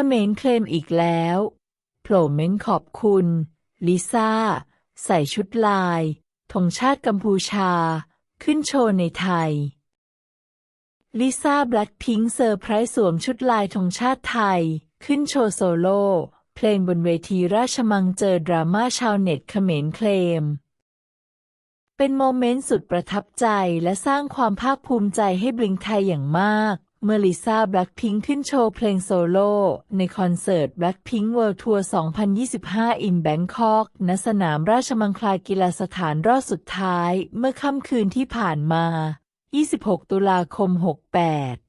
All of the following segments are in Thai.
ขมรเคลมอีกแล้วโผล่เม้นขอบคุณ ลิซ่า ใส่ชุดลายธงชาติกัมพูชา ขึ้นโชว์ในไทย ลิซ่าแบล็คพิงค์เซอร์ไพรส์สวมชุดลายธงชาติไทย ขึ้นโชว์โซโล่เพลงบนเวทีราชมังเจอดราม่าชาวเน็ตเขมรเคลม เป็นโมเมนต์สุดประทับใจและสร้างความภาคภูมิใจให้บลิงไทยอย่างมาก เมื่อลิซ่าแบล็คพิงค์ขึ้นโชว์เพลงโซโล่ในคอนเสิร์ต Blackpink World Tour 2025 in Bangkok ณ สนามราชมังคลากีฬาสถานรอบสุดท้ายเมื่อค่ำคืนที่ผ่านมา 26 ตุลาคม 68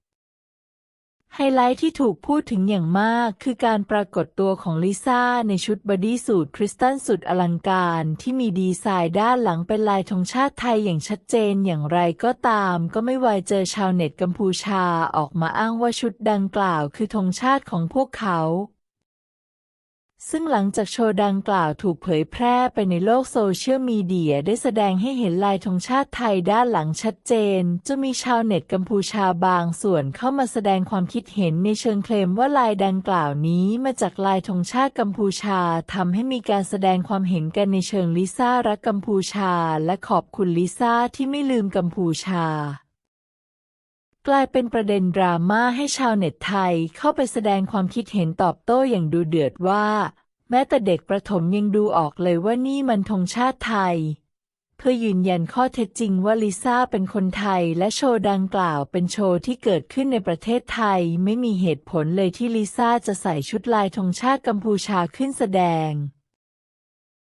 ไฮไลท์ที่ถูกพูดถึงอย่างมากคือการปรากฏตัวของลิซ่าในชุดบอดี้สูทคริสตัลสุดอลังการที่มีดีไซน์ด้านหลังเป็นลายธงชาติไทยอย่างชัดเจนอย่างไรก็ตาม ก็ไม่วยเจอชาวเน็ตกัมพูชาออกมาอ้างว่าชุดดังกล่าวคือธงชาติของพวกเขา ซึ่งหลังจากโชว์ดังกล่าวถูกเผยแพร่ไปในโลกโซเชียลมีเดียได้แสดงให้เห็นลายธงชาติไทยด้านหลังชัดเจน จะมีชาวเน็ตกัมพูชาบางส่วนเข้ามาแสดงความคิดเห็นในเชิงเคลมว่าลายดังกล่าวนี้มาจากลายธงชาติกัมพูชาทำให้มีการแสดงความเห็นกันในเชิงลิซ่ารักกัมพูชา และขอบคุณลิซ่าที่ไม่ลืมกัมพูชา กลายเป็นประเด็นดราม่าให้ชาวเน็ตไทยเข้าไปแสดงความคิดเห็นตอบโต้อย่างดูเดือดว่า แม้แต่เด็กประถมยังดูออกเลยว่านี่มันธงชาติไทย เพื่อยืนยันข้อเท็จจริงว่าลิซ่าเป็นคนไทยและโชว์ดังกล่าวเป็นโชว์ที่เกิดขึ้นในประเทศไทยไม่มีเหตุผลเลยที่ลิซ่าจะใส่ชุดลายธงชาติกัมพูชาขึ้นแสดง